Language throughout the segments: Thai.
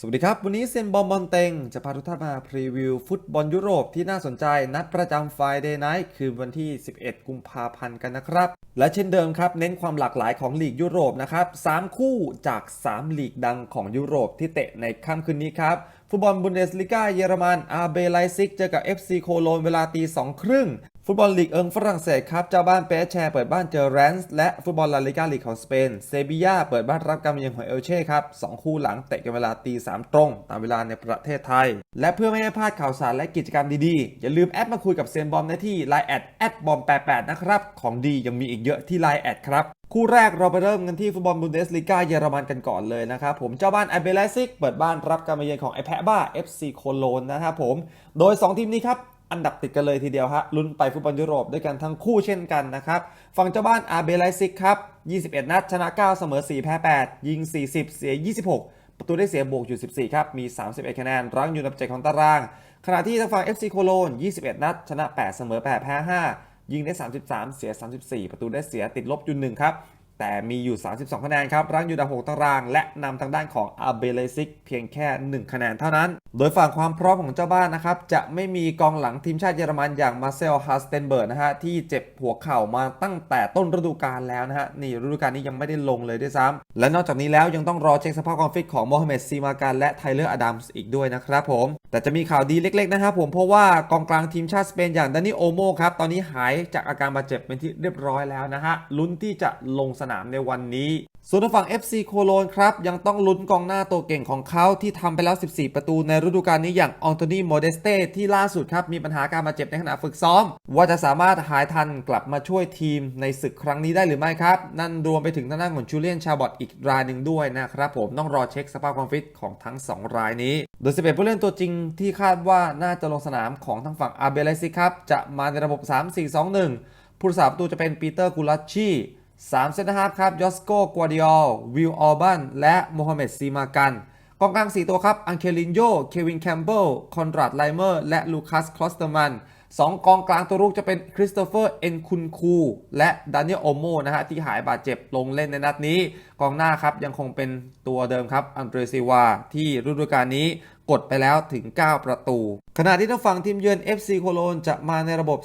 สวัสดีครับ วันนี้เซียนบอมบอลเต็ง จะพาทุกท่านมาพรีวิวฟุตบอลยุโรปที่น่าสนใจนัดประจำ Friday Night คืนวันที่ 11 กุมภาพันธ์กันนะครับ และเช่นเดิมครับ เน้นความหลากหลายของลีกยุโรปนะครับ 3 คู่จาก 3 ลีกดังของยุโรปที่เตะในค่ำคืนนี้ครับ ฟุตบอลบุนเดสลิก้าเยอรมันอาเบไลซิกเจอกับ FC โคโลนเวลาตีสองครึ่ง ฟุตบอลลีกเอิงฝรั่งเศสครับ เจ้าบ้านเปสแชร์เปิดบ้านเจอแรนส์และฟุตบอลลาลิกาลีกของสเปน เซบียาเปิดบ้านรับการมาเยือนของเอลเช่ครับสองคู่หลังเตะกันเวลาตีสามตรง ตามเวลาในประเทศไทย และเพื่อไม่ให้พลาดข่าวสารและกิจกรรมดีๆ อย่าลืมแอดมาคุยกับเซียนบอมได้ที่ Line แอดแอดบอม88นะครับ ของดียังมีอีกเยอะที่ Line แอดครับคู่แรกเราไปเริ่มกันที่ฟุตบอลบุนเดสลีกาเยอรมันกันก่อนเลยนะครับผมเจ้าบ้านไอเบลซิกเปิดบ้านรับการมาเยือนของไอแพะบ้า FC โคโลนนะครับผมโดย 2 ทีมนี้ครับ อันดับติดกันเลยทีเดียวฮะลุ้นไปฟุตบอลยุโรปด้วยกันทั้งคู่เช่นกันนะครับฝั่งเจ้าบ้านอาเบไลซิกครับ 21 นัดชนะ 9 เสมอ 4 แพ้ 8 ยิง 40 เสีย 26 ประตูได้เสียบวกอยู่ 14 ครับ มี 31 คะแนน รั้งอยู่อันดับเจ็ดของตาราง ขณะที่ทางฝั่ง FC โคโลน 21 นัด ชนะ 8 เสมอ 8 แพ้ 5 ยิงได้ 33 เสีย 34 ประตูได้เสียติดลบอยู่หนึ่งครับ แต่มีอยู่ 32 คะแนนครับรั้งอยู่อันดับ6ตาราง และนำทางด้านของอาเบเลซิกเพียงแค่ 1 คะแนนเท่านั้น โดยฝั่งความพร้อมของเจ้าบ้านนะครับ จะไม่มีกองหลังทีมชาติเยอรมันอย่างมาเซลฮาสเตนเบิร์กนะฮะ ที่เจ็บหัวเข่ามาตั้งแต่ต้นฤดูกาลแล้วนะฮะ นี่ฤดูกาลนี้ยังไม่ได้ลงเลยด้วยซ้ำและนอกจากนี้แล้วยังต้องรอเช็คสภาพความฟิตของโมฮัมเหม็ดซีมาการและไทเลอร์อดัมส์อีกด้วยนะครับผม แต่จะมีข่าวดีเล็กๆนะครับผมเพราะว่ากองกลางทีมชาติสเปนอย่างดานิโอโมครับตอนนี้หายจากอาการบาดเจ็บเป็นที่เรียบร้อยแล้วนะฮะลุ้นที่จะลงสนามในวันนี้ส่วนทางฝั่ง FC โคโลนครับ ยังต้องลุ้นกองหน้าตัวเก่งของเขาที่ทำไปแล้ว 14 ประตูในฤดูกาลนี้อย่างอองโตนีโมเดสเต้ที่ล่าสุดครับ มีปัญหาการบาดเจ็บในขณะฝึกซ้อม ว่าจะสามารถหายทันกลับมาช่วยทีมในศึกครั้งนี้ได้หรือไม่ครับ นั่นรวมไปถึงทางด้านของจูเลียนชาบอตอีกรายหนึ่งด้วยนะครับผมต้องรอเช็คสภาพความฟิตของทั้ง 2 รายนี้ โดย11ผู้เล่นตัวจริงที่คาดว่าน่าจะลงสนามของทางฝั่งอาเบเลซิครับจะมาในระบบ 3-4-2-1ผู้รักษาประตูจะเป็นปีเตอร์กูลัชชี สามเซนต์ฮาร์ฟครับยอสโกกัวดิออลวิลออบันและโมฮัมเหม็ดซีมากันกองกลาง 4 ตัวครับ อังเคลินโย เควินแคมเบลคอนราดไลเมอร์ และลูคัส คลอสเตอร์มัน สองกองกลางตัวรุกจะเป็นคริสโตเฟอร์เอ็นคุนคูและดานิเอลโอโมนะฮะที่หายบาดเจ็บลงเล่นในนัดนี้ กองหน้าครับยังคงเป็นตัวเดิมครับอันเดรซิวาที่ฤดูกาลนี้กดไปแล้วถึง 9 ประตู ขณะที่ทางฝั่งทีมเยือน FC โคโลนจะมาในระบบ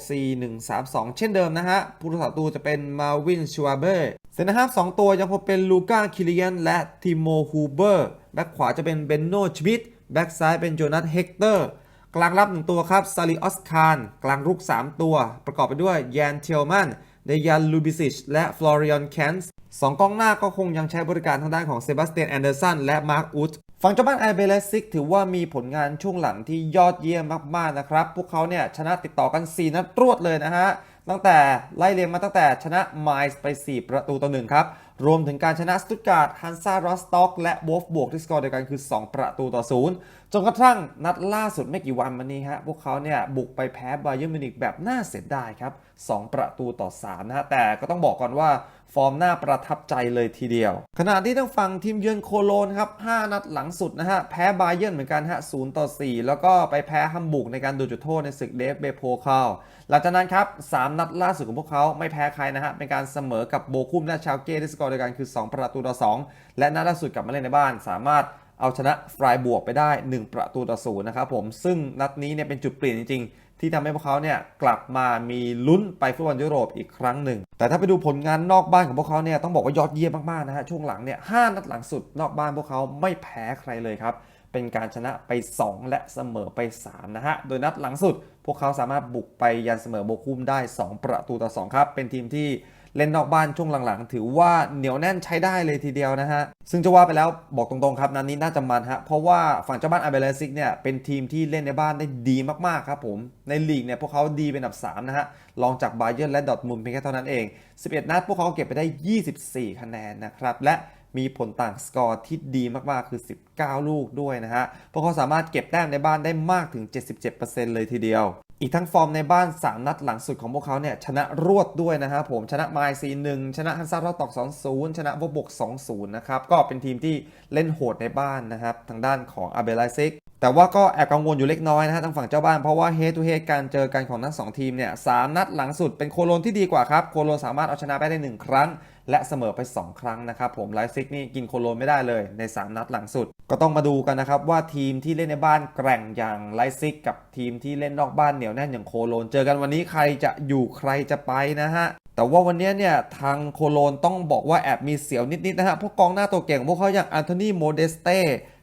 4-1-3-2 เช่นเดิมนะฮะ ผู้รักษาประตูจะเป็นมาวินชัวเบอร์เซนเตอร์ฮาฟ2ตัวยังคงเป็นลูก้าคิริยันและทิโมฮูเบอร์ แบ็คขวาจะเป็นเบนโนชมิดแบ็คซ้ายเป็นโจนาธเฮกเตอร์ กลางรับ 1 ตัวครับซาลิออสคารกลางรุก 3 ตัว ประกอบไปด้วยแยนเทลมันเดยันลูบิซิชและฟลอริออนแคนส์สองกองหน้าก็คงยังใช้บริการทางด้านของเซบาสเตียนแอนเดอร์สันและมาร์คอุตฝั่งเจ้าบ้านไอเบเลซิกถือว่ามีผลงานช่วงหลังที่ยอดเยี่ยมมาก ๆ นะครับ พวกเขาเนี่ยชนะติดต่อกัน 4 นัดรวดเลยนะฮะ ตั้งแต่ไล่เรียงมาตั้งแต่ชนะไมส์ไป 4 ประตูต่อหนึ่งครับ รวมถึงการชนะสตุตการ์ดฮันซารอสต็อกและวอฟบวกที่สกอร์เดียวกันคือ 2 ประตูต่อศูนย์จนกระทั่งนัดล่าสุดไม่กี่วันมานี้ฮะพวกเขาเนี่ยบุกไปแพ้บาเยอร์มิวนิกแบบน่าเสียดายครับ 2 ประตูต่อ3นะฮะแต่ก็ต้องบอกก่อนว่า ฟอร์มน่าประทับใจเลยทีเดียว ขณะที่ทางฝั่งทีมเยือนโคโลนครับ 5 นัดหลังสุดนะฮะ แพ้บาเยิร์นเหมือนกันฮะ0ต่อ 4 แล้วก็ไปแพ้ฮัมบูร์กในการดูจุดโทษในศึกเดฟเบโพคาลหลังจากนั้นครับ 3 นัดล่าสุดของพวกเขาไม่แพ้ใครนะฮะ เป็นการเสมอกับโบคุมและชาวเก้ที่สกอร์เดียวกันคือ 2 ประตูต่อ 2 และนัดล่าสุดกลับมาเล่นในบ้านสามารถเอาชนะฟรายบวกไปได้ 1 ประตูต่อศูนย์นะครับผมซึ่งนัดนี้เนี่ยเป็นจุดเปลี่ยนจริงๆ ที่ทำให้พวกเขาเนี่ยกลับมามีลุ้นไปฟุตบอลยุโรปอีกครั้งหนึ่ง แต่ถ้าไปดูผลงานนอกบ้านของพวกเขาเนี่ยต้องบอกว่ายอดเยี่ยมมากๆนะฮะช่วงหลังเนี่ยหนัดหลังสุดนอกบ้านพวกเขาไม่แพ้ใครเลยครับเป็นการชนะไป 2 และเสมอไป 3 นะฮะ โดยนัดหลังสุด พวกเขาสามารถบุกไปยันเสมอโบคุมได้ 2 ประตูต่อ 2 ครับ เป็นทีมที่ เล่นนอกบ้านช่วงหลังๆ ถือว่าเหนียวแน่นใช้ได้เลยทีเดียวนะฮะ ซึ่งจะว่าไปแล้วบอกตรงๆครับนัดนนี้น่าจะมันฮะ เพราะว่าฝั่งเจ้าบ้านอาเบเลซิกเนี่ยเป็นทีมที่เล่นในบ้านได้ดีมากๆครับผม ในลีกเนี่ยพวกเขาดีเป็นอันดับ 3 นะฮะรองจากบาเยิร์และดอร์ทมุนเพียงแค่เท่านั้นเอง 11 นัดพวกเขาเก็บไปได้ 24 คะแนนนะครับและมีผลต่างสกอร์ที่ดีมากๆ คือ 19 ลูกด้วยนะฮะ พวกเขาสามารถเก็บแต้มในบ้านได้มากถึง 77%เลยทีเดียว อีกทั้งฟอร์มในบ้าน 3 นัดหลังสุดของพวกเขาเนี่ยชนะรวดด้วยนะฮะผมชนะไมล์ซีหนึ่งชนะฮันซาร์ตอก 2-0 ชนะวบบก 2-0 นะครับ ก็เป็นทีมที่เล่นโหดในบ้านนะครับ ทางด้านของอาเบลไลซิกแต่ว่าก็แอบกังวลอยู่เล็กน้อยนะฮะทางฝั่งเจ้าบ้านเพราะว่าเฮ d ทูเฮ d การเจอกันของทั้งสองทีมเนี่ยสามนัดหลังสุดเป็นโคโลนที่ดีกว่าครับโคโลนสามารถเอาชนะไปได้ 1 ครั้ง และเสมอไป 2 ครั้งนะครับผมไลซิกนี่กินโคโลนไม่ได้เลยใน 3 นัดหลังสุด ก็ต้องมาดูกันนะครับว่าทีมที่เล่นในบ้านแกร่งอย่างไลซิก กับทีมที่เล่นนอกบ้านเหนียวแน่นอย่างโคโลน เจอกันวันนี้ใครจะอยู่ใครจะไปนะฮะแต่ว่าวันนี้เนี่ยทางโคโลนต้องบอกว่าแอบมีเสียวนิดๆนะฮะเพราะกองหน้าตัวเก่งของพวกเขาอย่างอันโทนีโมเดสเต้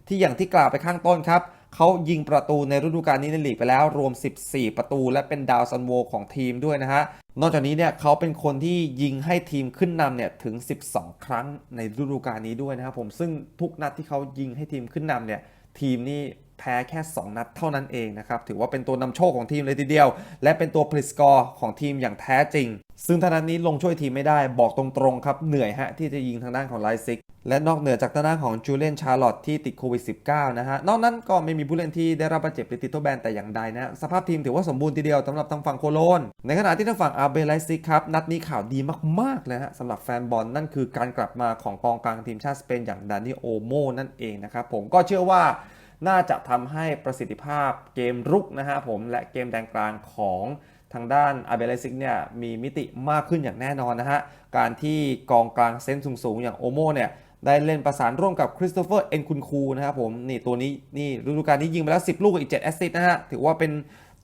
ที่อย่างที่กล่าวไปข้างต้นครับ เขายิงประตูในฤดูกาลนี้ในลีกไปแล้วรวม 14 ประตู และเป็นดาวซันโวของทีมด้วยนะฮะ นอกจากนี้เนี่ยเขาเป็นคนที่ยิงให้ทีมขึ้นนำเนี่ยถึง 12 ครั้งในฤดูกาลนี้ด้วยนะครับผมซึ่งทุกนัดที่เขายิงให้ทีมขึ้นนำเนี่ยทีมนี่ แพ้แค่ 2 นัดเท่านั้นเองนะครับ ถือว่าเป็นตัวนำโชคของทีมเลยทีเดียว และเป็นตัวผลิตสกอร์ของทีมอย่างแท้จริง ซึ่งทางด้านนี้ลงช่วยทีมไม่ได้บอกตรงๆครับ เหนื่อยฮะที่จะยิงทางด้านของไลซิก และนอกเหนือจากทางด้านของจูเลียนชาร์ลอตที่ติดโควิด -19 นะฮะ นอกนั้นก็ไม่มีผู้เล่นที่ได้รับบาดเจ็บหรือติดโทษแบนแต่อย่างใดนะสภาพทีมถือว่าสมบูรณ์ทีเดียวสำหรับทางฝั่งโคโลนในขณะที่ทางฝั่งอาเบไลซิกครับนัดนี้ข่าวดีมากๆเลยฮะสำหรับแฟนบอลนั่นคือการกลับมาของกองกลางทีมชาติสเปนอย่างดานิโอโมนั่นเองนะครับผมก็เชื่อว่า น่าจะทำให้ประสิทธิภาพเกมรุกนะฮะผมและเกมแดนกลางของทางด้านอาเบเลซิกเนี่ยมีมิติมากขึ้นอย่างแน่นอนนะฮะ การที่กองกลางเซนส์สูงๆ อย่างโอโมเนี่ยได้เล่นประสานร่วมกับคริสโตเฟอร์เอ็นคุนคูนะครับผม นี่ตัวนี้นี่ฤดูกาลนี้ยิงไปแล้ว 10 ลูกกับอีก 7 แอสซิสต์นะฮะ ถือว่าเป็น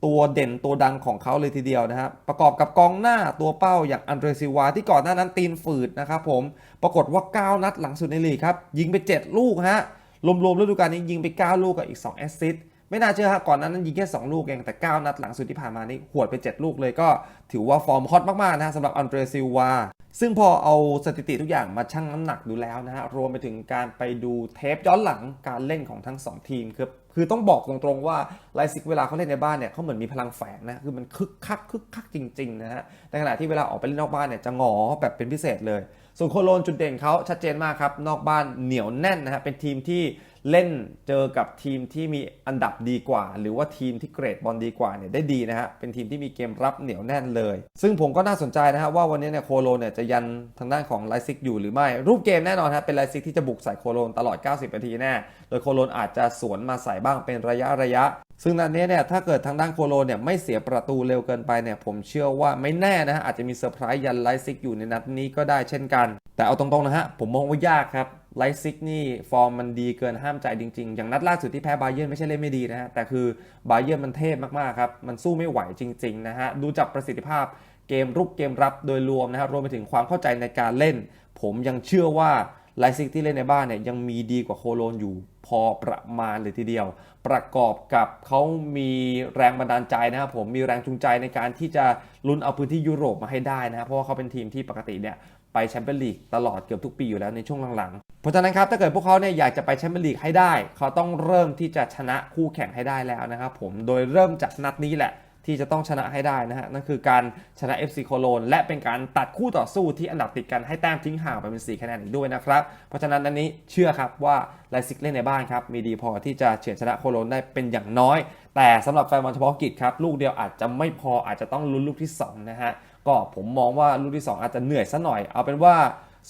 ตัวเด่นตัวดังของเขาเลยทีเดียวนะฮะประกอบกับกองหน้าตัวเป้าอย่างอันเดรซิวาที่ก่อนหน้านั้นตีนฝืดนะครับผม ปรากฏว่า 9 นัดหลังสุดในลีกครับ ยิงไป 7 ลูกฮะ รวมๆฤดูกาลนี้ยิงไป 9 ลูกกับอีก2แอสซิสต์ไม่น่าเชื่อฮะก่อนนั้นนั้นยิงแค่ 2 ลูกเองแต่ 9 นัดหลังสุดที่ผ่านมานี่หวดไป 7 ลูกเลยก็ถือว่าฟอร์มฮอตมากๆนะฮะสำหรับอันเดรซิลวาซึ่งพอเอาสถิติทุกอย่างมาชั่งน้ำหนักดูแล้วนะฮะรวมไปถึงการไปดูเทปย้อนหลังการเล่นของทั้ง 2 ทีมคือคือต้องบอกตรงๆว่าไลซิกเวลาเขาเล่นในบ้านเนี่ยเขาเหมือนมีพลังแฝงนะคือมันคึกคักคึกคักจริงๆนะฮะในขณะที่เวลาออกไปเล่นนอกบ้านเนี่ยจะงอแบบเป็นพิเศษเลย ส่วนโคโลนจุดเด่นเขาชัดเจนมากครับ นอกบ้านเหนียวแน่นนะฮะเป็นทีมที่เล่นเจอกับทีมที่มีอันดับดีกว่า หรือว่าทีมที่เกรดบอลดีกว่าเนี่ยได้ดีนะฮะเป็นทีมที่มีเกมรับเหนียวแน่นเลย ซึ่งผมก็น่าสนใจนะฮะว่าวันนี้เนี่ยโคโลนเนี่ยจะยันทางด้านของไลซิกอยู่หรือไม่ รูปเกมแน่นอนฮะเป็นไลซิกที่จะบุกใส่โคโลนตลอด 90 นาทีแน่โดยโคโลนอาจจะสวนมาใส่บ้างเป็นระยะระยะ ซึ่งนัดนี้เนี่ยถ้าเกิดทางด้านโคโลเนี่ยไม่เสียประตูเร็วเกินไปเนี่ยผมเชื่อว่าไม่แน่นะฮะอาจจะมีเซอร์ไพรส์ยันไลซิกอยู่ในนัดนี้ก็ได้เช่นกัน แต่เอาตรงๆนะฮะผมมองว่ายากครับไลซิกนี่ฟอร์มมันดีเกินห้ามใจจริง ๆ อย่างนัดล่าสุดที่แพ้บาเยิร์นไม่ใช่เล่นไม่ดีนะฮะแต่คือบาเยิร์นมันเทพมากๆครับมันสู้ไม่ไหวจริงๆนะฮะดูจากประสิทธิภาพเกมรุกเกมรับโดยรวมนะฮะรวมไปถึงความเข้าใจในการเล่น ผมยังเชื่อว่าไลซิกที่เล่นในบ้านเนี่ยยังมีดีกว่าโคโลนอยู่พอประมาณเลยทีเดียว ประกอบกับเขามีแรงบันดาลใจนะครับผมมีแรงจูงใจในการที่จะลุ้นเอาพื้นที่ยุโรปมาให้ได้นะครับเพราะว่าเขาเป็นทีมที่ปกติเนี่ยไปแชมเปี้ยนลีกตลอดเกือบทุกปีอยู่แล้วในช่วงหลังๆ เพราะฉะนั้นครับถ้าเกิดพวกเขาเนี่ยอยากจะไปแชมเปี้ยนลีกให้ได้ เขาต้องเริ่มที่จะชนะคู่แข่งให้ได้แล้วนะครับผมโดยเริ่มจากนัดนี้แหละ ที่จะต้องชนะให้ได้นะฮะนั่นคือการชนะ FC โคโลนและเป็นการตัดคู่ต่อสู้ที่อันดับติดกันให้แต้มทิ้งห่างไปเป็น4คะแนนอีกด้วยนะครับ เพราะฉะนั้นอันนี้เชื่อครับว่าไลซิกเล่นในบ้านครับมีดีพอที่จะเฉือนชนะโคโลนได้เป็นอย่างน้อย แต่สำหรับแฟนบอลเฉพาะกิจครับลูกเดียวอาจจะไม่พออาจจะต้องลุ้นลูกที่2นะฮะก็ผมมองว่าลูกที่ 2 อาจจะเหนื่อยซะหน่อย เอาเป็นว่า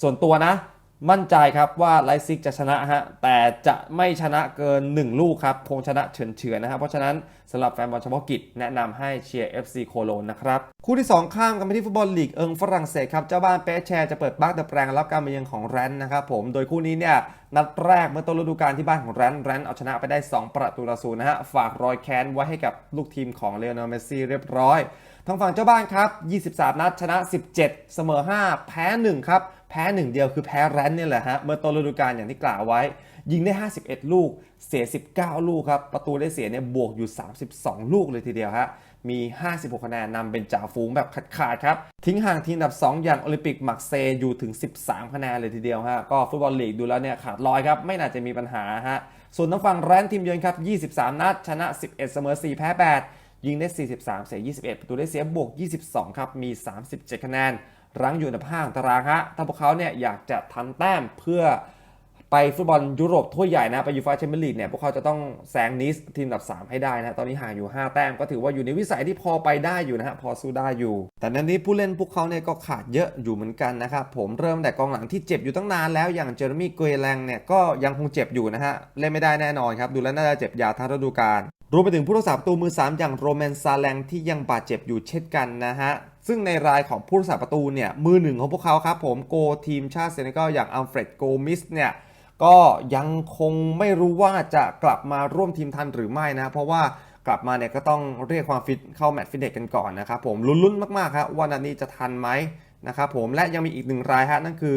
ส่วนตัวนะ มั่นใจครับว่าไลซิกจะชนะฮะแต่จะไม่ชนะเกิน 1 ลูกครับคงชนะเฉือนๆนะครับเพราะฉะนั้นสำหรับแฟนบอลเฉพาะกิจแนะนำให้เชียร์ FC โคโลนนะครับ คู่ที่ 2 ข้ามกันไปที่ฟุตบอลลีกเอิงฝรั่งเศสครับ เจ้าบ้านเปแชร์จะเปิดบ้านแต่แปลงรับการมาเยือนของแรนท์นะครับผมโดยคู่นี้เนี่ยนัดแรกเมื่อต้นฤดูกาลที่บ้านของแรนท์แรนท์เอาชนะไปได้ 2 ประตูต่อศูนย์นะฮะฝากรอยแค้นไว้ให้กับลูกทีมของเลโอเนลเมสซี่เรียบร้อยทางฝั่งเจ้าบ้านครับ 23 นัดชนะ 17 เสมอ 5 แพ้ 1 ครับ แพ้1เดียวคือแพ้แรนท์เนี่ยแหละฮะเมื่อต้นฤดูกาลอย่างที่กล่าวไว้ ยิงได้ 51 ลูก เสีย 19 ลูกครับ ประตูได้เสียเนี่ยบวกอยู่ 32 ลูกเลยทีเดียวฮะมี 56 คะแนนนำเป็นจ่าฝูงแบบขาดๆครับ ทิ้งห่างทีมอันดับ 2 อย่างโอลิมปิกมักเซย์อยู่ถึง 13 คะแนนเลยทีเดียวฮะก็ฟุตบอลลีกดูแล้วเนี่ยขาดลอยครับไม่น่าจะมีปัญหาฮะส่วนทางฝั่งแรนท์ทีมเยือนครับ 23 นัดชนะ 11 เสมอ 4 แพ้ 8 ยิงได้ 43 เสีย 21 ประตูได้เสียบวก 22 ครับ มี 37 คะแนน รั้งอยู่อันดับ5ของตารางฮะถ้าพวกเขาเนี่ยอยากจะทำแต้มเพื่อไปฟุตบอลยุโรปถ้วยใหญ่นะไปยูฟ่าแชมเปี้ยนลีกเนี่ยพวกเขาจะต้องแซงนิสทีมอันดับ 3 ให้ได้นะตอนนี้ห่างอยู่ 5 แต้มก็ถือว่าอยู่ในวิสัยที่พอไปได้อยู่นะฮะพอสู้ได้อยู่ แต่นั้นนี้ผู้เล่นพวกเขาเนี่ยก็ขาดเยอะอยู่เหมือนกันนะครับผมเริ่มแต่กองหลังที่เจ็บอยู่ตั้งนานแล้วอย่างเจอร์มี่เกรแลงเนี่ยก็ยังคงเจ็บอยู่นะฮะเล่นไม่ได้แน่นอนครับดูแล้วน่าจะเจ็บยาทั้งฤดูกาลรวมไปถึงผู้รักษาประตูมือ 3 อย่างโรแมนซาแลงที่ยังบาดเจ็บอยู่เช่นกันนะฮะ ซึ่งในรายของผู้รักษาประตูเนี่ยมือหนึ่งของพวกเขาครับผมโกทีมชาติเซเนกัลอย่างอัลเฟรดโกมิสเนี่ยก็ยังคงไม่รู้ว่าจะกลับมาร่วมทีมทันหรือไม่นะเพราะว่ากลับมาเนี่ยก็ต้องเรียกความฟิตเข้าแมตช์ฟิตเนสกันก่อนนะครับผมลุ้นๆมากๆครับว่านัดนี้จะทันไหมนะครับผมและยังมีอีกหนึ่งรายฮะนั่นคือ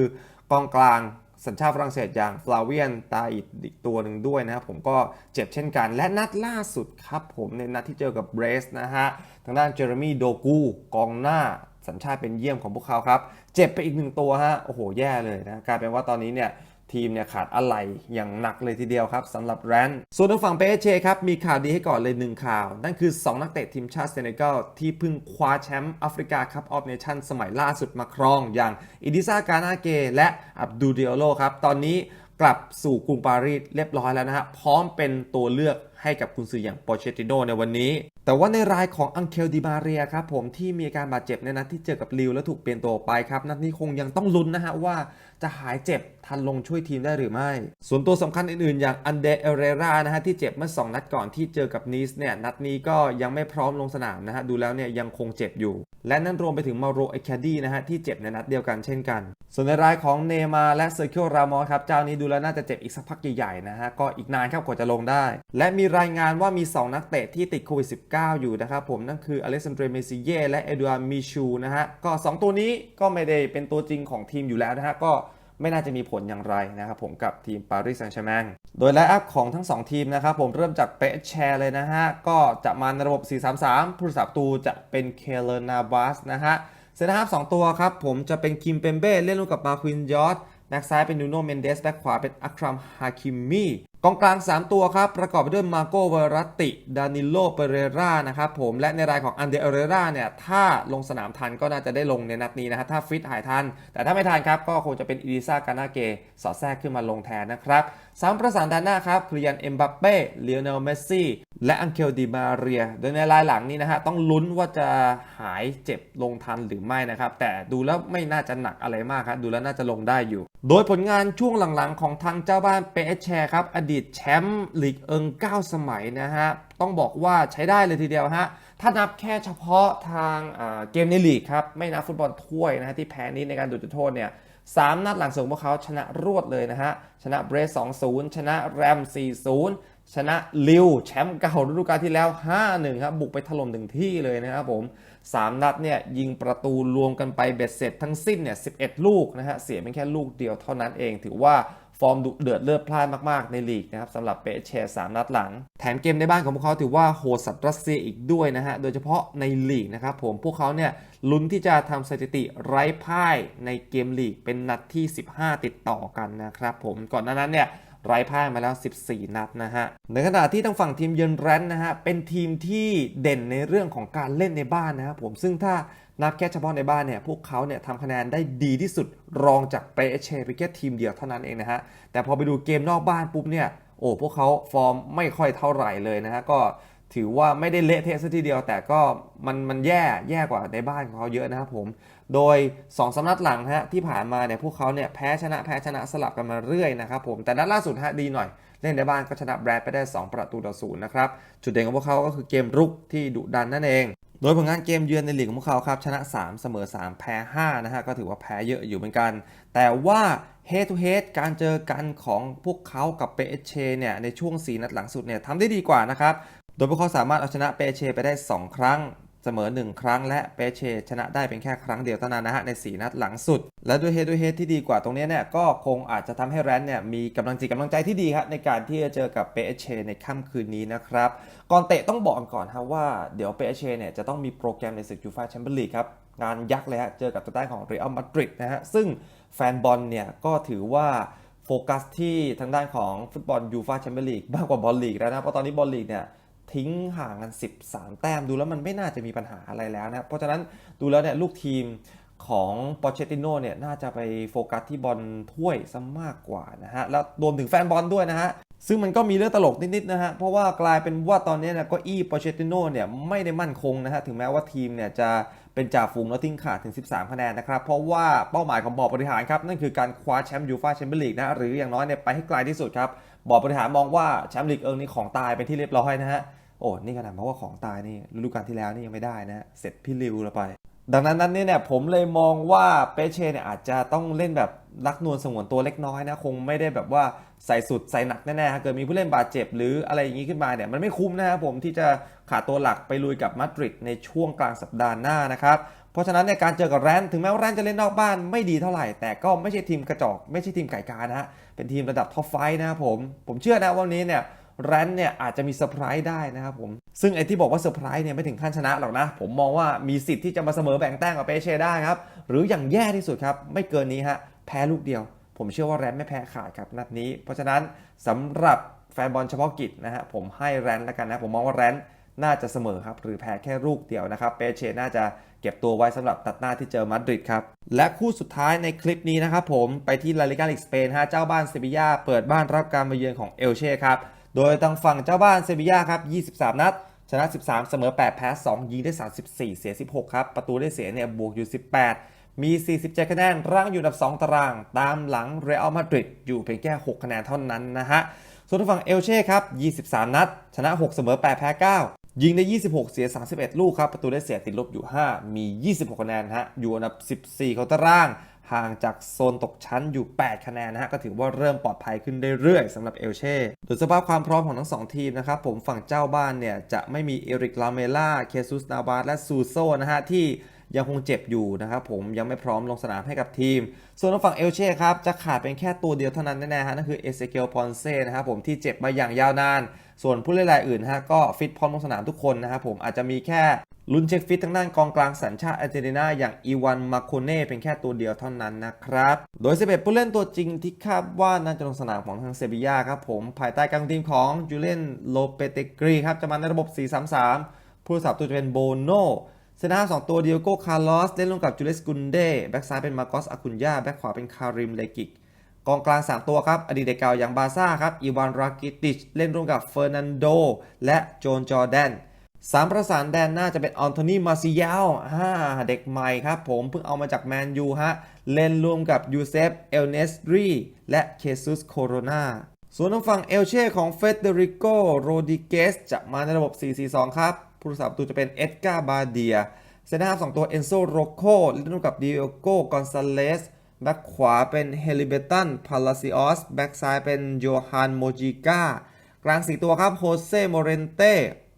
กองกลาง สัญชาติฝรั่งเศสอย่างฟลาเวียนตาอีกอีกตัวหนึ่งด้วยนะครับผมก็เจ็บเช่นกัน และนัดล่าสุดครับผมในนัดที่เจอกับเบรสนะฮะ ทางด้านเจอร์มี่โดกูกองหน้าสัญชาติเป็นเยี่ยมของพวกเขาครับ เจ็บไปอีกหนึ่งตัวฮะ โอ้โห แย่เลยนะกลายเป็นว่าตอนนี้เนี่ย ทีมเนี่ยขาดอะไรอย่างหนักเลยทีเดียวครับสำหรับแรนส่วนทางฝั่งเปเชครับ มีข่าวดีให้ก่อนเลยหนึ่งข่าว นั่นคือ 2 นักเตะทีมชาติเซเนกัลที่เพิ่งคว้าแชมป์แอฟริกาคัพออฟเนชั่นสมัยล่าสุดมาครอง อย่างอิดิซากานาเกและอับดูเดโอโลครับ ตอนนี้กลับสู่กรุงปารีสเรียบร้อยแล้วนะฮะพร้อมเป็นตัวเลือกให้กับกุนซืออย่างโปเชติโนในวันนี้ แต่ว่าในรายของอังเคลดิมาเรียครับผมที่มีอาการบาดเจ็บในนัดที่เจอกับลิวและถูกเปลี่ยนตัวไปครับ นัดนี้คงยังต้องลุ้นนะฮะว่าจะหายเจ็บ ทันลงช่วยทีมได้หรือไม่ ส่วนตัวสำคัญอื่นๆ อย่างอันเดเอเรรานะฮะที่เจ็บเมื่อ 2 นัดก่อนที่เจอกับนีสเนี่ยนัดนี้ก็ยังไม่พร้อมลงสนามนะฮะดูแล้วเนี่ยยังคงเจ็บอยู่ และนั่นรวมไปถึงมาโรเอคาดีนะฮะที่เจ็บในนัดเดียวกันเช่นกัน ส่วนในรายของเนย์มาและเซอร์เคิลรามอสครับเจ้านี้ดูแล้วน่าจะเจ็บอีกสักพักใหญ่ๆนะฮะก็อีกนานครับกว่าจะลงได้ และมีรายงานว่ามี 2 นักเตะที่ติดโควิด -19 อยู่นะครับผมนั่นคืออเล็กซานเดรเมซิเย่และเอดูอาร์มิชูนะฮะก็ 2 ตัวนี้ก็ไม่ได้เป็นตัวจริงของทีมอยู่แล้วนะฮะก็ ไม่น่าจะมีผลอย่างไรนะครับผมกับทีมปารีสแซงต์แชร์แมงโดยไลน์อัพของทั้ง 2 ทีมนะครับผมเริ่มจากเป๊ะแชร์เลยนะฮะ ก็จะมาในระบบ 4-3-3 ผู้รักษาประตูจะเป็นเคเลนาบัสนะฮะเซนนะครับสองตัวครับผมจะเป็นคิมเปมเบ้เล่นร่วมกับมาควินยอร์ดแบ็กซ้ายเป็นนูโนเมนเดสแบ็กขวาเป็นอัครามฮาคิมมี่ กองกลาง 3 ตัวครับ ประกอบไปด้วยมาโกเวรัติ ดานิโลเปเรรานะครับผมและในรายของอันเดเรราเนี่ย ถ้าลงสนามทันก็น่าจะได้ลงในนัดนี้นะฮะถ้าฟิตหายทัน แต่ถ้าไม่ทันครับ ก็คงจะเป็นอีลิซากานาเกสอดแทรกขึ้นมาลงแทนนะครับ สามประสานด้านหน้าครับคลียนเอ็มบัปเป้เลโอนลเมสซี่ และอังเคลดิมาเรีย โดยในรายหลังนี้นะฮะ ต้องลุ้นว่าจะหายเจ็บลงทันหรือไม่นะครับ แต่ดูแล้วไม่น่าจะหนักอะไรมากครับ ดูแล้วน่าจะลงได้อยู่ โดยผลงานช่วงหลังๆ ของทางเจ้าบ้านเปเอแชร์ครับ อดีตแชมป์ลีกเอิง 9 สมัยนะฮะ ต้องบอกว่าใช้ได้เลยทีเดียวฮะถ้านับแค่เฉพาะทางเกมในลีกครับ ไม่นับฟุตบอลถ้วยนะฮะที่แพ้นี้ในการดูจุดโทษเนี่ย สามนัดหลังส่งพวกเขาชนะรวดเลยนะฮะ ชนะเบรส2-0 ชนะแรม 4-0 ชนะลิวแชมป์เก่าฤดูกาลที่แล้ว 5-1 ครับ บุกไปถล่มถึงที่เลยนะครับผม 3 นัดเนี่ยยิงประตูรวมกันไปเบ็ดเสร็จทั้งสิ้นเนี่ย 11 ลูกนะฮะ เสียเป็นแค่ลูกเดียวเท่านั้นเอง ถือว่า ฟอร์มดุเดือดเลือดพล่านมากๆในลีกนะครับสำหรับเปเชสามนัดหลัง แถมเกมในบ้านของพวกเขาถือว่าโหดสัตว์รัสเซียอีกด้วยนะฮะ โดยเฉพาะในลีกนะครับผมพวกเขาเนี่ยลุ้นที่จะทำสถิติไร้พ่ายในเกมลีกเป็นนัดที่ 15 ติดต่อกันนะครับผมก่อนหน้านั้นเนี่ยไร้พ่ายมาแล้ว 14 นัดนะฮะ ในขณะที่ทางฝั่งทีมเยือนแรนนะฮะ เป็นทีมที่เด่นในเรื่องของการเล่นในบ้านนะครับผม ซึ่งถ้า นับแค่เฉพาะในบ้านเนี่ยพวกเขาเนี่ยทำคะแนนได้ดีที่สุดรองจากเปเชไปแค่ทีมเดียวเท่านั้นเองนะฮะ แต่พอไปดูเกมนอกบ้านปุ๊บเนี่ยโอ้พวกเขาฟอร์มไม่ค่อยเท่าไหร่เลยนะฮะก็ถือว่าไม่ได้เละเทะซะทีเดียว แต่ก็มันมันแย่แย่กว่าในบ้านของเขาเยอะนะครับผม โดย2สำนัดหลังฮะที่ผ่านมาเนี่ยพวกเขาเนี่ยแพ้ชนะแพ้ชนะสลับกันมาเรื่อยนะครับผมแต่นัดล่าสุดฮะดีหน่อย เล่นในบ้านก็ชนะแบรดไปได้ 2 ประตูต่อศูนย์นะครับ จุดเด่นของพวกเขาก็คือเกมรุกที่ดุดันนั่นเอง โดยผลงานเกมเยือนในลีกของพวกเขาครับชนะ 3 เสมอ 3 แพ้ 5 นะฮะ ก็ถือว่าแพ้เยอะอยู่เหมือนกัน แต่ว่า head to head การเจอกันของพวกเขากับเปเชเนี่ย ในช่วง 4 นัดหลังสุดเนี่ยทำได้ดีกว่านะครับ โดยพวกเขาสามารถเอาชนะเปเชไปได้ 2 ครั้ง เสมอ 1 ครั้งและเปเชชนะได้เป็นแค่ครั้งเดียวเท่านั้นนะฮะใน 4 นัดหลังสุด และด้วยเฮดด้วยเฮดที่ดีกว่าตรงนี้เนี่ยก็คงอาจจะทำให้แรนเนี่ยมีกำลังจิตกำลังใจที่ดีครับในการที่จะเจอกับเปเชในค่ำคืนนี้นะครับ ก่อนเตะต้องบอกก่อนครับว่าเดี๋ยวเปเชเนี่ยจะต้องมีโปรแกรมในศึกยูฟ่าแชมเปี้ยนลีกครับงานยักษ์เลยฮะเจอกับตัวใต้ของเรอัลมาดริดนะฮะซึ่งแฟนบอลเนี่ยก็ถือว่าโฟกัสที่ทางด้านของฟุตบอลยูฟ่าแชมเปี้ยนลีกมากกว่าบอลลีกแล้วนะเพราะตอนนี้บอลลีกเนี่ย ทิ้งห่างกัน 13 แต้มดูแล้วมันไม่น่าจะมีปัญหาอะไรแล้วนะเพราะฉะนั้นดูแล้วเนี่ยลูกทีมของปอเชติโนเนี่ยน่าจะไปโฟกัสที่บอลถ้วยซะมากกว่านะฮะ แล้วรวมถึงแฟนบอลด้วยนะฮะ ซึ่งมันก็มีเรื่องตลกนิด ๆ นะฮะ เพราะว่ากลายเป็นว่าตอนนี้นะก็อี้ปอเชติโนเนี่ยไม่ได้มั่นคงนะฮะ ถึงแม้ว่าทีมเนี่ยจะเป็นจ่าฝูงแล้วทิ้งขาดถึง 13 คะแนนนะครับ เพราะว่าเป้าหมายของบอร์ดบริหารครับ นั่นคือการคว้าแชมป์ยูฟ่าแชมเปี้ยนลีกนะหรืออย่างน้อยเนี่ยไปให้ไกลที่สุดครับบอร์ดบริหารมองว่าแชมป์ลีกเอิงนี่ของตายเป็นที่เรียบร้อยนะฮะ โอ้นี่ขนาดเพราะว่าของตายนี่ฤดูกาลที่แล้วนี่ยังไม่ได้นะเสร็จพี่ริวเราไป ดังนั้นนั้นเนี่ย ผมเลยมองว่าเปเช่เนี่ยอาจจะต้องเล่นแบบรักนวลสงวนตัวเล็กน้อยนะ คงไม่ได้แบบว่าใส่สุดใส่หนักแน่ๆฮะเกิดมีผู้เล่นบาดเจ็บหรืออะไรอย่างนี้ขึ้นมาเนี่ยมันไม่คุ้มนะครับผมที่จะขาดตัวหลักไปลุยกับมาดริดในช่วงกลางสัปดาห์หน้านะครับเพราะฉะนั้นในยการเจอกับแรนถึงแม้ว่าแรนจะเล่นนอกบ้านไม่ดีเท่าไหร่ แต่ก็ไม่ใช่ทีมกระจอก ไม่ใช่ทีมไก่กานะฮะเป็นทีมระดับท็อปไฟนะครับผม ผมเชื่อนะว่าวันนี้เนี่ย แรนเนี่ยอาจจะมีเซอร์ไพรส์ได้นะครับผม ซึ่งไอ้ที่บอกว่าเซอร์ไพรส์เนี่ยไม่ถึงขั้นชนะหรอกนะ ผมมองว่ามีสิทธิ์ที่จะมาเสมอแบ่งแต้มกับเปเช่ได้ครับ หรืออย่างแย่ที่สุดครับ ไม่เกินนี้ฮะ แพ้ลูกเดียว ผมเชื่อว่าแรนไม่แพ้ขาดครับนัดนี้ เพราะฉะนั้นสำหรับแฟนบอลเฉพาะกิจนะฮะผมให้แรนแล้วกันนะผมมองว่าแรนน่าจะเสมอครับ หรือแพ้แค่ลูกเดียวนะครับเปเช่น่าจะเก็บตัวไว้สำหรับตัดหน้าที่เจอมาดริดครับ และคู่สุดท้ายในคลิปนี้นะครับผมไปที่ลาลิกาลิกสเปนฮะเจ้าบ้านเซบียาเปิดบ้านรับการมาเยือนของเอลเช่ครับ โดยทางฝั่งเจ้าบ้านเซบีย่าครับ 23 นัด ชนะ 13 เสมอ 8 แพ้ 2 ยิงได้ 34 เสีย 16 ครับ ประตูได้เสียเนี่ยบวกอยู่ 18 มี 47 คะแนนร่างอยู่อันดับ 2 ตาราง ตามหลังเรอัลมาดริดอยู่เพียงแค่ 6 คะแนนเท่านั้นนะฮะ ส่วนทางฝั่งเอลเช่ครับ 23 นัด ชนะ 6 เสมอ 8 แพ้ 9 ยิงได้ 26 เสีย 31 ลูกครับ ประตูได้เสียติดลบอยู่ 5 มี 26 คะแนนฮะ อยู่อันดับ 14 ของตาราง ห่างจากโซนตกชั้นอยู่ 8 คะแนนนะฮะ ก็ถือว่าเริ่มปลอดภัยขึ้นเรื่อยๆสำหรับเอลเช่โดยสภาพความพร้อมของทั้ง 2 ทีมนะครับ ผมฝั่งเจ้าบ้านเนี่ย จะไม่มีเอริกลาเมล่า เคซุสนาวาสและซูโซนะฮะ ที่ยังคงเจ็บอยู่นะครับผมยังไม่พร้อมลงสนามให้กับทีม ส่วนทางฝั่งเอลเช่ครับจะขาดเป็นแค่ตัวเดียวเท่านั้นแน่ๆฮะนั่นคือเอเซเกลพอนเซ่นะครับผมที่เจ็บมาอย่างยาวนาน ส่วนผู้เล่นรายอื่นฮะก็ฟิตพร้อมลงสนามทุกคนนะครับผมอาจจะมีแค่ลุ้นเช็คฟิตทางด้านกองกลางสัญชาติอาร์เจนตินาอย่างอีวานมาโคเน่เป็นแค่ตัวเดียวเท่านั้นนะครับ โดย 11 ผู้เล่นตัวจริงที่คาดว่าน่าจะลงสนามของทางเซบียาครับผมภายใต้การทีมของจูเลนโลเปเตกรีครับจะมาในระบบ 4-3-3 ผู้สับตัวจะเป็นโบโนเซนาสองตัวเดียโก้คาร์ลอสเล่นร่วมกับจูเลสกุนเดแบ็กซ้ายเป็นมาโกสอาคุนยาแบ็กขวาเป็นคาริมเลกิก กองกลาง 3 ตัวครับ อดีตเด็กเก่าอย่างบาซ่าครับอีวานรากิติชเล่นร่วมกับเฟอร์นันโดและโจนจอร์แดนสามประสานแดนหน้าจะเป็นออนโทนีมาซิยาลอ่าเด็กใหม่ครับผมเพิ่งเอามาจากแมนยูฮะ เล่นร่วมกับยูเซฟเอลเนสรีและเคซุสโคโรนาส่วนทางฝั่งเอลเช่ของเฟเดริโกโรดิเกสจะมาในระบบ 4-4-2 ครับ ผู้รักษาประตูจะเป็นเอ็ดการ์บาเดียเซนเตอร์ฮาฟสองตัวเอนโซโรโคเล่นร่วมกับดิโอโกกอนซาเลส แบ็คขวาเป็นเฮลิเบตันพาลาซิออส แบ็คซ้ายเป็นโยฮานโมจิก้ากลางสีตัวครับโฮเซโมเรนเต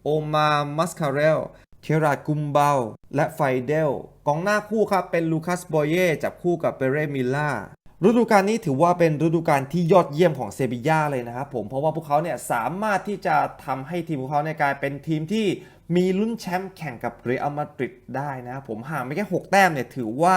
โอมามัสคาเรลเครากุมเบา และไฟเดล กองหน้าคู่ครับเป็นลูคัสบอยเย่จับคู่กับเปเรมิลล่าฤดูกาลนี้ถือว่าเป็นฤดูกาลที่ยอดเยี่ยมของเซบีย่าเลยนะครับผมเพราะว่าพวกเขาเนี่ยสามารถที่จะทำให้ทีมของเขาเนี่ยกลายเป็นทีมที่ มีลุ้นแชมป์แข่งกับเรอัลมาดริดได้นะครับผมห่างไม่แค่ 6 แต้มเนี่ยถือว่า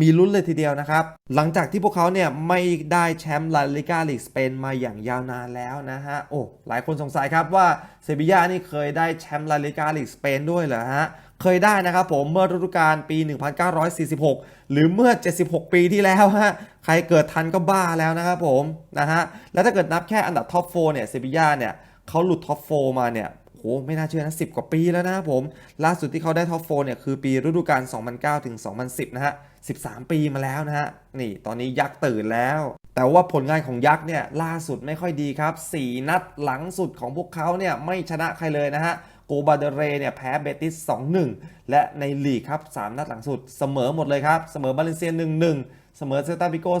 มีลุ้นเลยทีเดียวนะครับ หลังจากที่พวกเขาเนี่ยไม่ได้แชมป์ลาลิกาลีกสเปนมาอย่างยาวนานแล้วนะฮะ โอ้หลายคนสงสัยครับว่าเซบีย่านี่เคยได้แชมป์ลาลิกาลีกสเปนด้วยเหรอฮะเคยได้นะครับผมเมื่อฤดูกาลปี 1946 หรือเมื่อ 76 ปีที่แล้วฮะใครเกิดทันก็บ้าแล้วนะครับผมนะฮะแล้วถ้าเกิดนับแค่อันดับท็อปโฟเนี่ยเซบีย่าเนี่ยเขาหลุดท็อปโฟมาเนี่ย โหไม่น่าเชื่อนะ10กว่าปีแล้วนะครับผม ล่าสุดที่เขาได้ท็อปโฟเนี่ยคือปีฤดูกาล 2009 ถึง 2010 นะฮะ 13 ปีมาแล้วนะฮะ นี่ตอนนี้ยักษ์ตื่นแล้ว แต่ว่าผลงานของยักษ์เนี่ยล่าสุดไม่ค่อยดีครับ 4 นัดหลังสุดของพวกเขาเนี่ยไม่ชนะใครเลยนะฮะโกบาเดเรเนี่ยแพ้เบติส 2-1 และในลีกครับ 3 นัดหลังสุดเสมอหมดเลยครับ เสมอบาเลนเซีย 1-1เสมอเซตาบิโก้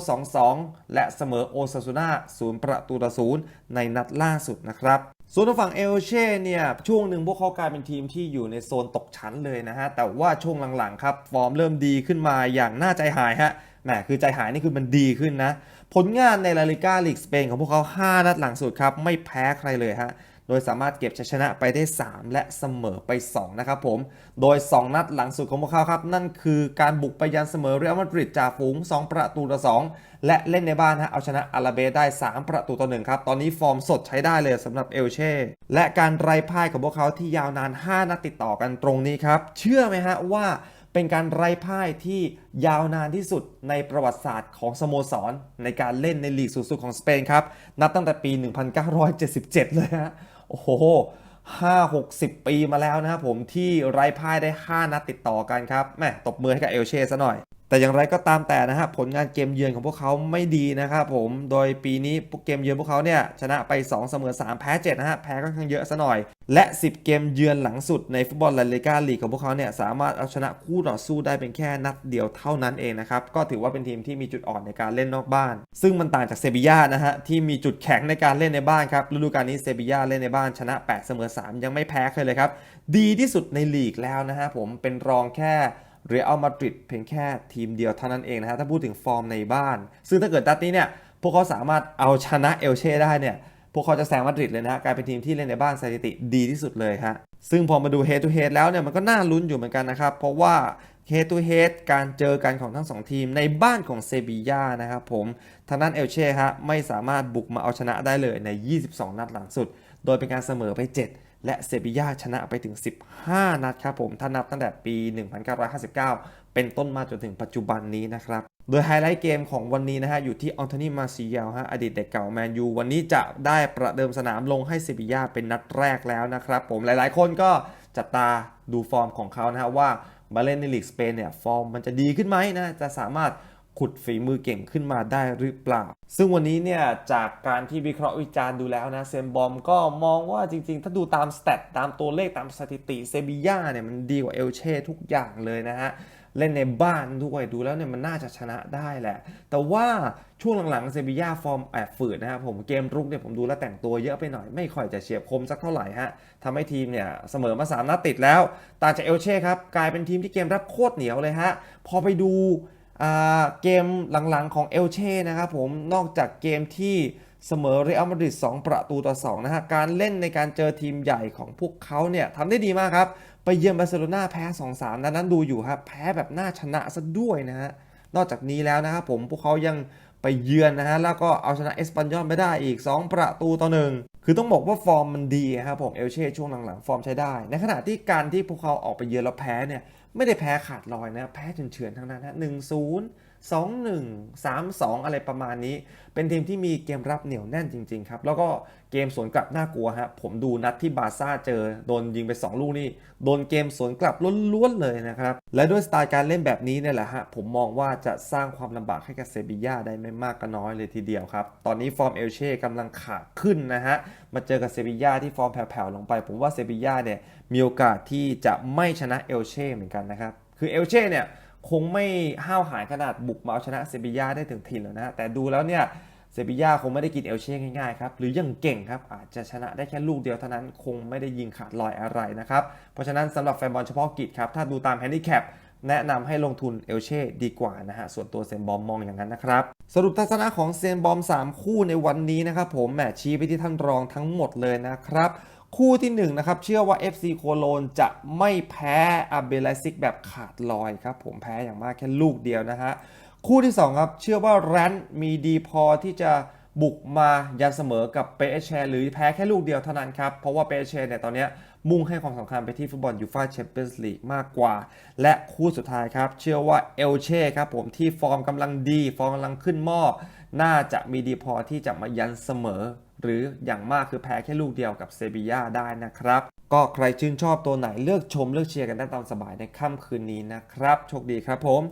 2-2 และเสมอโอซาซูนา0 ประตูต่อ0ในนัดล่าสุดนะครับ ส่วนทางฝั่งเอลเช่เนี่ยช่วงหนึ่งพวกเขากลายเป็นทีมที่อยู่ในโซนตกชั้นเลยนะฮะ แต่ว่าช่วงหลังๆครับ ฟอร์มเริ่มดีขึ้นมาอย่างน่าใจหายฮะแหมคือใจหายนี่คือมันดีขึ้นนะ ผลงานในลาลิก้าลีกสเปนของพวกเขา 5 นัดหลังสุดครับ ไม่แพ้ใครเลยฮะ ดยสามารถเก็บชัยชนะไปได้ 3 และเสมอไป 2 นะครับผม โดย 2 นัดหลังสุดของพวกเขาครับ นั่นคือการบุกไปยันเสมอเรอัลมาดริดจ่าฝูง 2 ประตูต่อ 2 และเล่นในบ้านฮะเอาชนะอาราเบได้ 3 ประตูต่อ 1 ครับ ตอนนี้ฟอร์มสดใช้ได้เลยสำหรับเอลเช่และการไร้พ่ายของพวกเขาที่ยาวนาน 5 นัดติดต่อกันตรงนี้ครับ เชื่อไหมฮะว่าเป็นการไร้พ่ายที่ยาวนานที่สุดในประวัติศาสตร์ของสโมสร ในการเล่นในลีกสูงสุดของสเปนครับ นับตั้งแต่ปี 1977 เลยฮะ โอ้โหห้าหกสิบปีมาแล้วนะครับผมที่ไร้พ่ายได้ 5 นัดติดต่อกันครับแม่ตบมือให้กับเอลเช่ซะหน่อย แต่อย่างไรก็ตามแต่นะฮะผลงานเกมเยือนของพวกเขาไม่ดีนะครับผมโดยปีนี้พวกเกมเยือนพวกเขาเนี่ยชนะไป2เสมอ3แพ้7นะฮะแพ้ค่อนข้างเยอะซะหน่อย และ 10 เกมเยือนหลังสุดในฟุตบอลลาลิกาลีกของพวกเขาเนี่ยสามารถเอาชนะคู่ต่อสู้ได้เป็นแค่นัดเดียวเท่านั้นเองนะครับก็ถือว่าเป็นทีมที่มีจุดอ่อนในการเล่นนอกบ้าน ซึ่งมันต่างจากเซบีย่านะฮะที่มีจุดแข็งในการเล่นในบ้านครับฤดูกาลนี้เซบีย่าเล่นในบ้านชนะ8เสมอ3ยังไม่แพ้ใครเลยครับดีที่สุดในลีกแล้วนะฮะผมเป็นรองแค่ เรอัลมาดริดเพียงแค่ทีมเดียวเท่านั้นเองนะฮะถ้าพูดถึงฟอร์มในบ้าน ซึ่งถ้าเกิดดัตนี้เนี่ยพวกเขาสามารถเอาชนะเอลเช่ได้เนี่ยพวกเขาจะแซงมาดริดเลยนะฮะกลายเป็นทีมที่เล่นในบ้านสถิติดีที่สุดเลยฮะซึ่งพอมาดู head to head แล้วเนี่ยมันก็น่าลุ้นอยู่เหมือนกันนะครับ เพราะว่า head to head การเจอกันของทั้งสองทีมในบ้านของเซบีย่านะครับผมทางด้านเอลเช่ฮะไม่สามารถบุกมาเอาชนะได้เลยใน 22 นัดหลังสุด โดยเป็นการเสมอไป 7 และเซบีย่าชนะไปถึง 15 นัดครับผมถ้านับตั้งแต่ปี 1959 เป็นต้นมาจนถึงปัจจุบันนี้นะครับโดยไฮไลท์เกมของวันนี้นะฮะ อยู่ที่อ n นโทนีมาซิเยลฮะอดีตเด็กเก่าแมนยูวันนี้จะได้ประเดิมสนามลงให้เซบีย่าเป็นนัดแรกแล้วนะครับผมหลายๆ คนก็จับตาดูฟอร์มของเขานะฮะว่ามาเล่นในลีกสเปนเนี่ย ฟอร์มมันจะดีขึ้นไหมนะ จะสามารถ ขุดฝีมือเก่งขึ้นมาได้หรือเปล่า ซึ่งวันนี้เนี่ยจากการที่วิเคราะห์วิจารณ์ดูแล้วนะเซนบอมก็มองว่าจริงๆ ถ้าดูตามสเตตตามตัวเลขตามสถิติเซบีย่าเนี่ยมันดีกว่าเอลเช่ทุกอย่างเลยนะฮะเล่นในบ้านด้วยดูแล้วเนี่ยมันน่าจะชนะได้แหละ แต่ว่าช่วงหลังๆเซบีย่าฟอร์มแอบฝืดนะครับผมเกมรุกเนี่ยผมดูแล้วแต่งตัวเยอะไปหน่อยไม่ค่อยจะเฉียบคมสักเท่าไหร่ฮะทำให้ทีมเนี่ยเสมอมา 3 นัดติดแล้ว ต่างจากเอลเช่ครับกลายเป็นทีมที่เกมรับโคตรเหนียวเลยฮะพอไปดู เกมหลังๆของเอลเช่นะครับผมนอกจากเกมที่เสมอเรอัลมาดริด2ประตูต่อ2นะฮะการเล่นในการเจอทีมใหญ่ของพวกเขาเนี่ยทำได้ดีมากครับ ไปเยือนบาร์เซโลนาแพ้ 2-3 นั้นนั้นดูอยู่ครับแพ้แบบน่าชนะซะด้วยนะฮะนอกจากนี้แล้วนะครับผมพวกเขายังไปเยือนนะฮะแล้วก็เอาชนะเอสปันยอลไม่ได้อีก 2 ประตูต่อหนึ่งคือต้องบอกว่าฟอร์มมันดีครับผมเอลเช่ช่วงหลังๆ ฟอร์มใช้ได้ ในขณะที่การที่พวกเขาออกไปเยือนแล้วแพ้เนี่ย ไม่ได้แพ้ขาดลอยนะแพ้เฉือนๆทั้งนั้นนะหนึ่งศูนย์ สองหนึ่งสามสองอะไรประมาณนี้ เป็นทีมที่มีเกมรับเหนียวแน่นจริง ๆ ครับ แล้วก็เกมสวนกลับน่ากลัวฮะผมดูนัดที่บาซ่าเจอโดนยิงไป 2 ลูกนี่โดนเกมสวนกลับล้วนๆเลยนะครับ และด้วยสไตล์การเล่นแบบนี้เนี่ยแหละฮะผมมองว่าจะสร้างความลำบากให้กับเซบีย่าได้ไม่มากก็น้อยเลยทีเดียวครับ ตอนนี้ฟอร์มเอลเช่กำลังขาขึ้นนะฮะมาเจอกับเซบีย่าที่ฟอร์มแผ่วๆลงไป ผมว่าเซบีย่าเนี่ยมีโอกาสที่จะไม่ชนะเอลเช่เหมือนกันนะครับคือเอลเช่เนี่ย คงไม่ห้าวหาญขนาดบุกมาเอาชนะเซบีย่าได้ถึงถิ่นแล้วนะ แต่ดูแล้วเนี่ยเซบีย่าคงไม่ได้กินเอลเช่ง่ายๆครับ หรือยังเก่งครับ อาจจะชนะได้แค่ลูกเดียวเท่านั้นคงไม่ได้ยิงขาดลอยอะไรนะครับ เพราะฉะนั้นสำหรับแฟนบอลเฉพาะกิจครับ ถ้าดูตามแฮนดิแคปแนะนำให้ลงทุนเอลเช่ดีกว่านะฮะ ส่วนตัวเซนบอมมองอย่างนั้นนะครับ สรุปทัศนะของเซนบอม 3 คู่ในวันนี้นะครับผมแหมชี้ไปที่ท่านรองทั้งหมดเลยนะครับ คู่ที่1นะครับ เชื่อว่า FC โคโลนจะไม่แพ้อาเบลซิกแบบขาดลอยครับ ผมแพ้อย่างมากแค่ลูกเดียวนะฮะ คู่ที่ 2 ครับ เชื่อว่าแรนต์มีดีพอที่จะบุกมายันเสมอกับเปเชหรือแพ้แค่ลูกเดียวเท่านั้นครับ เพราะว่าเปเชเนี่ยตอนเนี้ยมุ่งให้ความสำคัญไปที่ฟุตบอลยูฟ่าแชมเปี้ยนส์ลีกมากกว่า และคู่สุดท้ายครับ เชื่อว่าเอลเช่ครับผมที่ฟอร์มกำลังดี ฟอร์มกำลังขึ้นหม้อน่าจะมีดีพอที่จะมายันเสมอ หรืออย่างมากคือแพ้แค่ลูกเดียวกับเซบีย่าได้นะครับ ก็ใครชื่นชอบตัวไหนเลือกชมเลือกเชียร์กันได้ตามสบายในค่ำคืนนี้นะครับ โชคดีครับผม